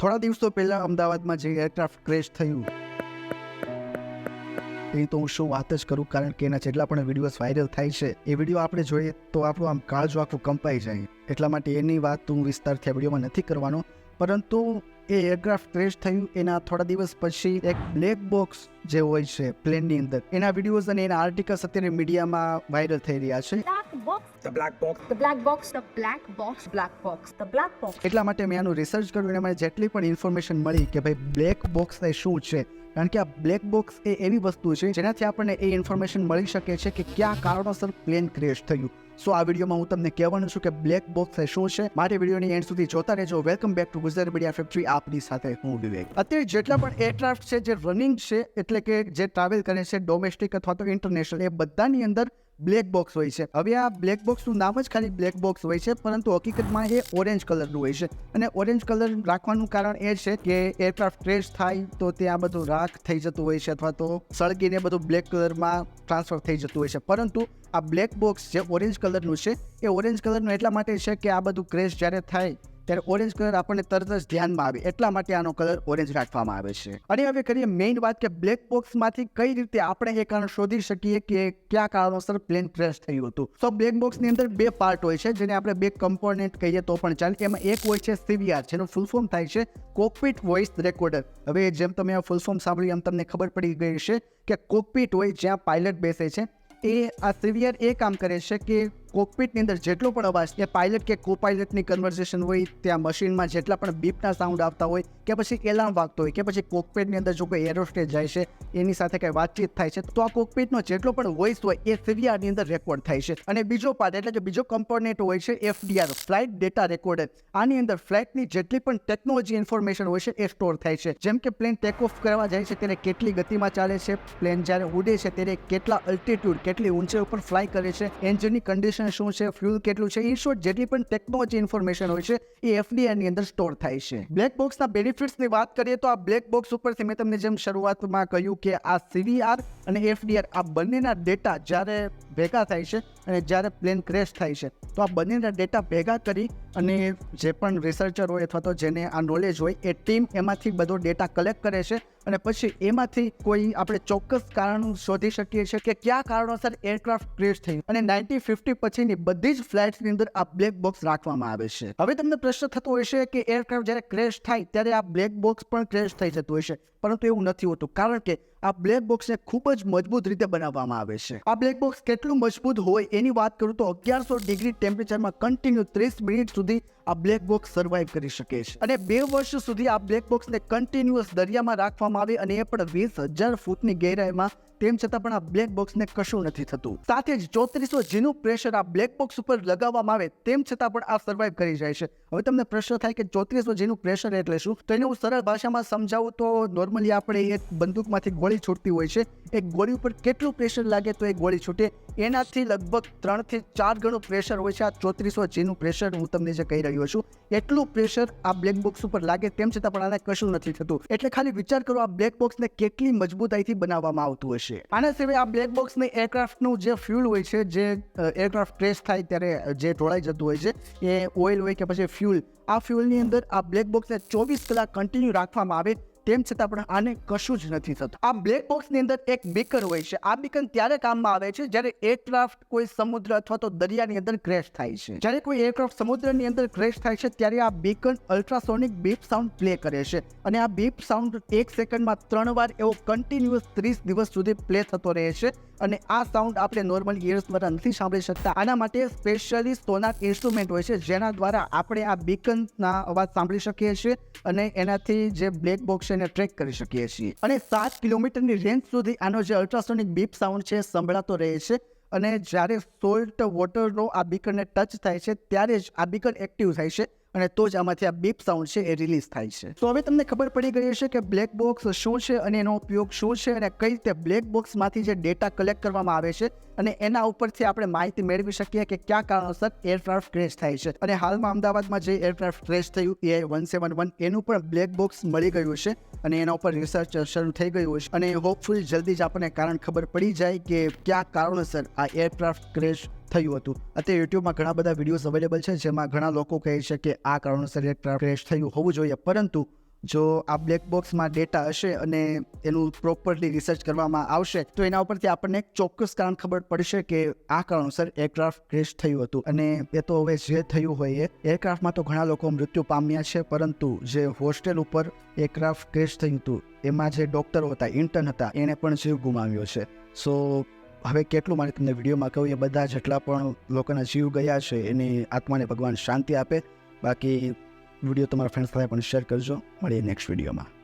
થોડા દિવસો પહેલા અમદાવાદમાં જે એરક્રાફ્ટ ક્રેશ થયું, એ તો હું શું વાત જ કરું, કારણ કે એના જેટલા પણ વિડીયોઝ વાયરલ થાય છે, એ વીડિયો આપણે જોઈએ તો આપણું આમ કાળજું આખું કંપાઈ જાય. એટલા માટે એની વાત હું વિસ્તારથી આ વિડીયોમાં નથી કરવાનો. પરંતુ એ એરક્રાફ્ટ ક્રેશ થયું, એના થોડા દિવસ પછી એક બ્લેક બોક્સ જે હોય છે પ્લેનની અંદર, એના વિડીયોઝ અને એના આર્ટિકલ્સ અત્યારે મીડિયામાં વાયરલ થઈ રહ્યા છે. Black black box the black box the black box black box the black box એટલા માટે મેં આનું રિસર્ચ કર્યું અને મને જેટલી પણ ઇન્ફોર્મેશન મળી કે ભાઈ બ્લેક બોક્સ એ શું છે કારણ કે આ બ્લેક બોક્સ એ એવી વસ્તુ છે જેનાથી આપણને એ ઇન્ફોર્મેશન મળી શકે છે કે કયા કારણોસર પ્લેન ક્રેશ થયું. સો આ વિડીયોમાં હું તમને કહેવાનું છું કે બ્લેક બોક્સ એ શું છે? મારી વિડીયોની એન્ડ સુધી જોતા રહેજો. Welcome back to Gujarat media factory આપની સાથે હું વિવેક. અત્યારે જેટલા પણ એરક્રાફ્ટ છે જે રનિંગ છે એટલે કે જે ટ્રાવેલ કરે છે ડોમેસ્ટિક અથવા તો ઇન્ટરનેશનલ એ બધાની અંદર બ્લેક બોક્સ હોય છે. હવે આ બ્લેક બોક્સનું નામ જ ખાલી બ્લેક બોક્સ હોય છે, પરંતુ હકીકતમાં એ ઓરેન્જ કલરનું હોય છે. અને ઓરેન્જ કલર રાખવાનું કારણ એ છે કે એરક્રાફ્ટ ક્રેશ થાય તો ત્યાં બધું રાખ થઈ જતું હોય છે અથવા તો સળગીને બધું બ્લેક કલરમાં ટ્રાન્સફર થઈ જતું હોય છે. પરંતુ આ બ્લેક બોક્સ જે ઓરેન્જ કલરનું છે, એ ઓરેન્જ કલરનું એટલા માટે છે કે આ બધું ક્રેશ જ્યારે થાય ત્યારે ઓરેન્જ કલર આપણને તરત જ ધ્યાનમાં આવે. એટલા માટે આનો કલર ઓરેન્જ રાખવામાં આવે છે. અને હવે કરીએ મેઇન વાત કે બ્લેક બોક્સમાંથી કઈ રીતે આપણે એ કારણ શોધી શકીએ કે કયા કારણોસર પ્લેન ક્રેશ થયું હતું. તો બ્લેક બોક્સની અંદર બે પાર્ટ હોય છે, જેને આપણે બે કમ્પોનેન્ટ કહીએ તો પણ ચાલે. એમાં એક હોય છે સીવીઆર, જેનું ફૂલ ફોર્મ થાય છે કોકપીટ વોઇસ રેકોર્ડર હવે જેમ તમે ફૂલ ફોર્મ સાંભળ્યું એમ તમને ખબર પડી ગઈ છે કે કોકપીટ હોય જ્યાં પાયલટ બેસે છે. એ આ સીવીઆર એ કામ કરે છે કે કોકપીટની અંદર જેટલો પણ અવાજ એ પાયલટ કે કો પાયલટની કન્વર્ઝેશન હોય, ત્યાં મશીનમાં જેટલા પણ બીપના સાઉન્ડ આવતા હોય કે પછી એલાર્મ વાગતો હોય કે પછી કોકપીટની અંદર જો કોઈ એરોસ્ટેજ જાય છે, એની સાથે કંઈ વાતચીત થાય છે, તો આ કોકપીટનો જેટલો પણ વોઇસ હોય એ સીવીઆરની અંદર રેકોર્ડ થાય છે. અને બીજો પાર્ટ એટલે કે બીજો કમ્પોનેન્ટ હોય છે એફડીઆર ફ્લાઇટ ડેટા રેકોર્ડર આની અંદર ફ્લાઇટની જેટલી પણ ટેકનોલોજી ઇન્ફોર્મેશન હોય છે એ સ્ટોર થાય છે. જેમ કે પ્લેન ટેક ઓફ કરવા જાય છે, ત્યારે કેટલી ગતિમાં ચાલે છે પ્લેન જ્યારે ઉડે છે, ત્યારે કેટલા અલ્ટિટ્યુડ કેટલી ઊંચાઈ ઉપર ફ્લાય કરે છે એન્જિનની કન્ડિશન શું છે ફ્યુલ કેટલું છે ઇન શોર્ટ જેટલી પણ ટેકનોલોજી ઇન્ફોર્મેશન હોય છે, એ એફડીઆઈની અંદર સ્ટોર થાય છે. બ્લેક બોક્સના બેનિફિટ્સની વાત કરીએ તો આ બ્લેક બોક્સ ઉપરથી મેં તમને જેમ શરૂઆતમાં કહ્યું કે આ સીવીઆર અને એફડીઆર આ બંનેના ડેટા જ્યારે ભેગા થાય છે અને જ્યારે પ્લેન ક્રેશ થાય છે, તો આ બંનેના ડેટા ભેગા કરી અને જે પણ રિસર્ચર હોય અથવા તો જેને આ નોલેજ હોય, એ ટીમ એમાંથી બધો ડેટા કલેક્ટ કરે છે અને પછી એમાંથી કોઈ આપણે ચોક્કસ કારણ શોધી શકીએ છીએ કે કયા કારણોસર એરક્રાફ્ટ ક્રેશ થયું અને નાઇન્ટી ફિફ્ટી પછીની બધી જ ફ્લાઇટ્સની અંદર આ બ્લેક બોક્સ રાખવામાં આવે છે. હવે તમને પ્રશ્ન થતો હોય છે કે એરક્રાફ્ટ જ્યારે ક્રેશ થાય, ત્યારે આ બ્લેક બોક્સ પણ ક્રેશ થઈ જતું છે. પરંતુ એવું નથી હોતું, કારણ કે આ બ્લેક બોક્સને ખૂબ જ મજબૂત રીતે બનાવવામાં આવે છે. આ બ્લેક બોક્સ કેટલું મજબૂત હોય એની વાત કરું તો અગિયારસો ડિગ્રી ટેમ્પરેચરમાં કન્ટિન્યુ ત્રીસ મિનિટ સુધી આ બ્લેક બોક્સ સર્વાઈવ કરી શકે છે. અને બે વર્ષ સુધી આ બ્લેક બોક્સને કન્ટિન્યુઅસ દરિયામાં રાખવામાં આવે અને એ પણ વીસ હજાર ફૂટની ગહેરાઈમાં તેમ છતાં પણ આ બ્લેક બોક્સને કશું નથી થતું. સાથે જ ચોત્રીસો જીનું પ્રેશર આ બ્લેક બોક્સ ઉપર લગાવવામાં આવે, તેમ છતાં પણ આ સર્વાઈવ કરી જાય છે. હવે તમને પ્રશ્ન થાય કે ચોત્રીસો જીનું પ્રેશર એટલે શું? તો એને હું સરળ ભાષામાં સમજાવું તો નોર્મલી આપણે એક બંદૂકમાંથી ગોળી છૂટતી હોય છે. એક ગોળી ઉપર કેટલું પ્રેશર લાગે તો એ ગોળી છૂટે? એનાથી લગભગ ત્રણથી ચાર ગણું પ્રેશર હોય છે આ ચોત્રીસો જીનું પ્રેશર હું તમને જે કહી રહ્યો છું. એટલું પ્રેશર આ બ્લેક બોક્સ ઉપર લાગે તેમ છતાં પણ આને કશું નથી થતું. એટલે ખાલી વિચાર કરો આ બ્લેક બોક્સને કેટલી મજબૂતાઈથી બનાવવામાં આવતું હશે. આના સિવાય આ બ્લેક બોક્સને એરક્રાફ્ટનું જે ફ્યુલ હોય છે, જે એરક્રાફ્ટ ક્રેશ થાય ત્યારે જે ઢોળાઈ જતું હોય છે, એ ઓઇલ હોય કે પછી ફ્યુલ આ ફ્યુલની અંદર આ બ્લેક બોક્સને ચોવીસ કલાક કન્ટિન્યુ રાખવામાં આવે તેમ છતાં પણ આને કશું જ નથી થતું. આ બ્લેક બોક્સની અંદર એક બીકર હોય છે. આ બીકન ત્યારે કામમાં આવે છે જ્યારે એરક્રાફ્ટ કોઈ સમુદ્ર અથવા તો દરિયાની અંદર ક્રેશ થાય છે. જ્યારે કોઈ એરક્રાફ્ટ સમુદ્રની અંદર ક્રેશ થાય છે ત્યારે આ beacon ultrasonic beep sound play કરે છે. અને આ બીપ સાઉન્ડ એક સેકન્ડમાં ત્રણ વાર એવો કન્ટિન્યુઅસ ત્રીસ દિવસ સુધી પ્લે થતો રહે છે. અને આ સાઉન્ડ આપણે નોર્મલ ઇયર્સ દ્વારા નથી સાંભળી શકતા. આના માટે સ્પેશિયલી સોનાર ઇન્સ્ટ્રુમેન્ટ હોય છે, જેના દ્વારા આપણે આ બીકનના અવાજ સાંભળી શકીએ છીએ અને એનાથી જે બ્લેક બોક્સ એને ટ્રેક કરી શકીએ છીએ. અને સાત કિલોમીટરની રેન્જ સુધી આનો જે અલ્ટ્રાસોનિક બીપ સાઉન્ડ છે સંભળાતો રહે છે અને જ્યારે સોલ્ટ વોટરનો આ બીકરને ટચ થાય છે, ત્યારે જ આ બીકર એક્ટિવ થાય છે. અને તો જ આમાંથી આ બીપ સાઉન્ડ છે એ રિલીઝ થાય છે. તો હવે તમને ખબર પડી ગઈ હશે કે બ્લેક બોક્સ શું છે અને એનો ઉપયોગ શું છે અને કઈ રીતે બ્લેક બોક્સમાંથી જે ડેટા કલેક્ટ કરવામાં આવે છે અને એના ઉપરથી આપણે માહિતી મેળવી શકીએ કે કયા કારણોસર એરક્રાફ્ટ ક્રેશ થાય છે. અને હાલમાં અમદાવાદમાં જે એરક્રાફ્ટ ક્રેશ થયું એ વન સેવન વન એનું પણ બ્લેક બોક્સ મળી ગયું છે અને એના ઉપર રિસર્ચ શરૂ થઈ ગયું છે અને હોપફુલ જલ્દી જ આપણને કારણ ખબર પડી જાય કે કયા કારણોસર આ એરક્રાફ્ટ ક્રેશ થયું હતું. અત્યારે યુટ્યુબમાં ઘણા બધા વિડીયોઝ અવેલેબલ છે, જેમાં ઘણા લોકો કહે છે કે આ કારણોસર ક્રેશ થયું હોવું જોઈએ. પરંતુ જો આ બ્લેક બોક્સમાં ડેટા હશે અને એનું પ્રોપરલી રિસર્ચ કરવામાં આવશે, તો એના ઉપરથી આપણને એક ચોક્કસ કારણ ખબર પડશે કે આ કારણોસર એરક્રાફ્ટ ક્રેશ થયું હતું. અને એ તો હવે જે થયું હોય એ એરક્રાફ્ટમાં તો ઘણા લોકો મૃત્યુ પામ્યા છે, પરંતુ જે હોસ્ટેલ ઉપર એરક્રાફ્ટ ક્રેશ થયું હતું, એમાં જે ડૉક્ટરો હતા ઇન્ટર્ન હતા એણે પણ જીવ ગુમાવ્યો છે. સો હવે કેટલું મારે તમને વિડીયોમાં કહું, એ બધા જેટલા પણ લોકોના જીવ ગયા છે, એની આત્માને ભગવાન શાંતિ આપે. બાકી વીડિયો તમારા ફ્રેન્ડ્સ સાથે પણ શેર કરજો. મળીએ નેક્સ્ટ વિડીયોમાં.